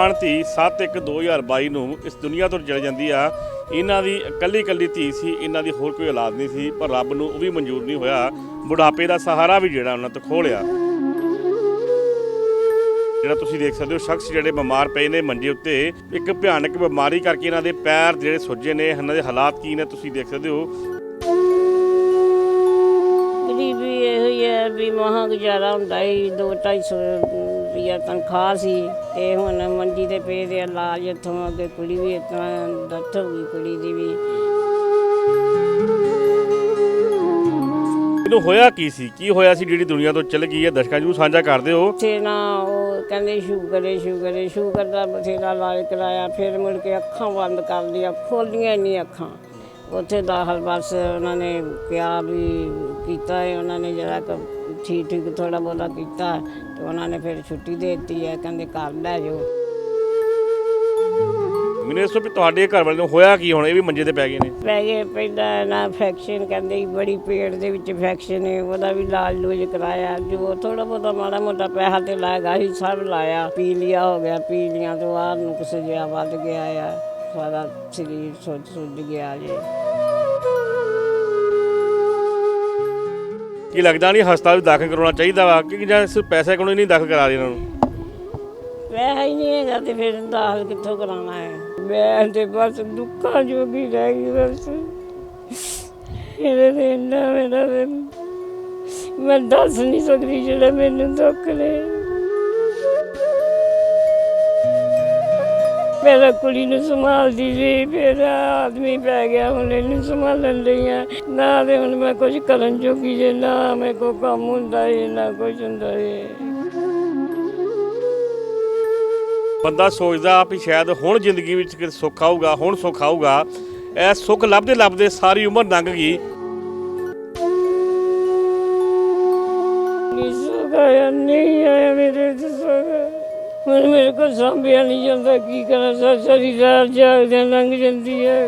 ਜਵਾਨ ਧੀ 7/1/2022 ਨੂੰ ਇਸ ਦੁਨੀਆ ਤੋਂ ਚਲੀ ਜਾਂਦੀ ਆ। ਇਹਨਾਂ ਦੀ ਇਕੱਲੀ ਇਕੱਲੀ ਧੀ ਸੀ, ਇਹਨਾਂ ਦੀ ਹੋਰ ਕੋਈ ਔਲਾਦ ਨਹੀਂ ਸੀ, ਪਰ ਰੱਬ ਨੂੰ ਉਹ ਵੀ ਮਨਜ਼ੂਰ ਨਹੀਂ ਹੋਇਆ। ਬੁਢਾਪੇ ਦਾ ਸਹਾਰਾ ਵੀ ਜਿਹੜਾ ਉਹਨਾਂ ਤੋਂ ਖੋਹ ਲਿਆ। ਜਿਹੜਾ ਤੁਸੀਂ ਦੇਖ ਸਕਦੇ ਹੋ, ਸ਼ਖਸ ਜਿਹੜੇ ਬਿਮਾਰ ਪਏ ਨੇ ਮੰਜੇ ਉੱਤੇ, ਇੱਕ ਭਿਆਨਕ ਬਿਮਾਰੀ ਕਰਕੇ ਇਹਨਾਂ ਦੇ ਪੈਰ ਜਿਹੜੇ ਸੁੱਜੇ ਨੇ, ਇਹਨਾਂ ਦੇ ਹਾਲਾਤ ਕੀ ਨੇ ਤੁਸੀਂ ਦੇਖ ਸਕਦੇ ਹੋ। ਵੀ ਮਹਾਂ ਗੁਜ਼ਾਰਾ ਹੁੰਦਾ ਸੀ 2-250 ਰੁਪਈਆ ਤਨਖਾਹ ਸੀ ਤੇ ਹੁਣ ਮੰਜੀ ਤੇ ਪਏ ਦੇ ਇਲਾਜ ਇੱਥੋਂ ਅੱਗੇ ਕੁੜੀ ਵੀ ਤਰ੍ਹਾਂ ਡੈਥ ਹੋ ਗਈ ਕੁੜੀ ਦੀ ਵੀ। ਇਹਨੂੰ ਹੋਇਆ ਕੀ ਸੀ? ਕੀ ਹੋਇਆ ਸੀ ਜਿਹੜੀ ਦੁਨੀਆ ਤੋਂ ਚਲ ਗਈ ਹੈ? ਦਰਸ਼ਕਾਂ ਨੂੰ ਸਾਂਝਾ ਕਰਦੇ ਹੋ ਤੇ ਨਾ ਉਹ ਕਹਿੰਦੇ ਸ਼ੂਗਰ ਹੈ ਸ਼ੂਗਰ ਹੈ ਸ਼ੂਗਰ ਦਾ ਬਥੇਰਾ ਇਲਾਜ ਕਰਾਇਆ ਫਿਰ ਮੁੜ ਕੇ ਅੱਖਾਂ ਬੰਦ ਕਰ ਲਈਆਂ ਖੋਲੀਆਂ ਨਹੀਂ ਅੱਖਾਂ। ਉੱਥੇ ਦਾਖਲ ਬਸ ਉਹਨਾਂ ਨੇ ਕਿਹਾ ਵੀ ਕੀਤਾ ਹੈ ਉਹਨਾਂ ਨੇ ਜਰਾ ਠੀਕ ਠੀਕ ਥੋੜਾ ਬਹੁਤਾ ਕੀਤਾ ਤੇ ਉਹਨਾਂ ਨੇ ਫਿਰ ਛੁੱਟੀ ਦੇ ਦਿੱਤੀ ਹੈ ਕਹਿੰਦੇ ਘਰ ਲੈ ਜਾਓ। ਮੈਨੂੰ ਇਸ ਤੋਂ ਵੀ ਤੁਹਾਡੇ ਘਰ ਵਾਲੇ ਨੂੰ ਹੋਇਆ ਕੀ ਹੁਣ? ਇਹ ਵੀ ਮੰਜੇ ਤੇ ਪੈ ਗਏ ਨੇ। ਪੈ ਗਏ ਪਹਿਲਾਂ ਨਾ ਇਨਫੈਕਸ਼ਨ ਕਹਿੰਦੇ ਸੀ ਬੜੀ ਪੇਟ ਦੇ ਵਿੱਚ ਇਨਫੈਕਸ਼ਨ ਹੈ ਉਹਦਾ ਵੀ ਇਲਾਜ ਲੂਜ ਕਰਾਇਆ ਜੋ ਥੋੜਾ ਬਹੁਤਾ ਮਾੜਾ ਮੋਟਾ ਪੈਸਾ ਤੇ ਲਾਇਆ ਸੀ ਸਭ ਲਾਇਆ। ਪੀਲੀਆ ਹੋ ਗਿਆ ਪੀਲੀਆਂ ਤੋਂ ਬਾਅਦ ਨੂੰ ਕੁਛ ਜਿਹਾ ਵੱਧ ਗਿਆ ਆ ਸਾਰਾ ਸਰੀਰ ਸੁੱਜ ਸੁੱਜ ਗਿਆ ਜੇ। ਕੀ ਲੱਗਦਾ ਨਹੀਂ ਹਸਪਤਾਲ ਵਿੱਚ ਦਾਖਲ ਕਰਾਉਣਾ ਚਾਹੀਦਾ ਵਾ ਕਿ ਜਾਂ ਸਿਰਫ ਪੈਸੇ ਕੋਲੋਂ ਹੀ ਨਹੀਂ ਦਾਖਲ ਕਰਾ ਰਹੇ ਇਹਨਾਂ ਨੂੰ? ਪੈਸਾ ਹੀ ਨਹੀਂ ਹੈਗਾ ਤੇ ਫਿਰ ਦਾਖਲ ਕਿੱਥੋਂ ਕਰਾਉਣਾ ਹੈ? ਮੈਂ ਤੇ ਬਸ ਦੁੱਖਾਂ ਜੋਗੀ ਰਹਿ ਗਈ ਬਸ। ਇਹਦੇ ਤੇ ਇੰਨਾ ਮੇਰਾ ਤੇ ਮੈਂ ਦੱਸ ਨਹੀਂ ਸਕਦੀ ਜਿਹੜਾ ਮੈਨੂੰ ਦੁੱਖ ਨੇ ਮੇਰਾ ਕੁੜੀ ਨੂੰ ਸੰਭਾਲਦੀ ਸੀ, ਫਿਰ ਆਦਮੀ ਪੈ ਗਿਆ, ਹੁਣ ਇਹਨੂੰ ਸੰਭਾਲਣ ਲਈ ਆ। ਨਾ ਤੇ ਹੁਣ ਮੈਂ ਕੁਝ ਕਰਨ ਜੋਗੀ ਜੇ, ਨਾ ਮੇਰੇ ਕੋ ਕੰਮ ਹੁੰਦਾ ਏ, ਨਾ ਕੁਝ ਹੁੰਦਾ ਏ। ਬੰਦਾ ਸੋਚਦਾ ਵੀ ਸ਼ਾਇਦ ਹੁਣ ਜ਼ਿੰਦਗੀ ਵਿੱਚ ਕਿਤੇ ਸੁੱਖ ਆਊਗਾ, ਹੁਣ ਸੁੱਖ ਆਊਗਾ। ਇਹ ਸੁੱਖ ਲੱਭਦੇ ਲੱਭਦੇ ਸਾਰੀ ਉਮਰ ਲੰਘ ਗਈ। ਹੁਣ ਮੇਰੇ ਕੋਲ ਸਾਂਭਿਆ ਨਹੀਂ ਜਾਂਦਾ ਕੀ ਕਰਾਂ? ਸਾ ਸਾਰੀ ਰਾਤ ਜਾਗਦਿਆਂ ਲੰਘ ਜਾਂਦੀ ਹੈ।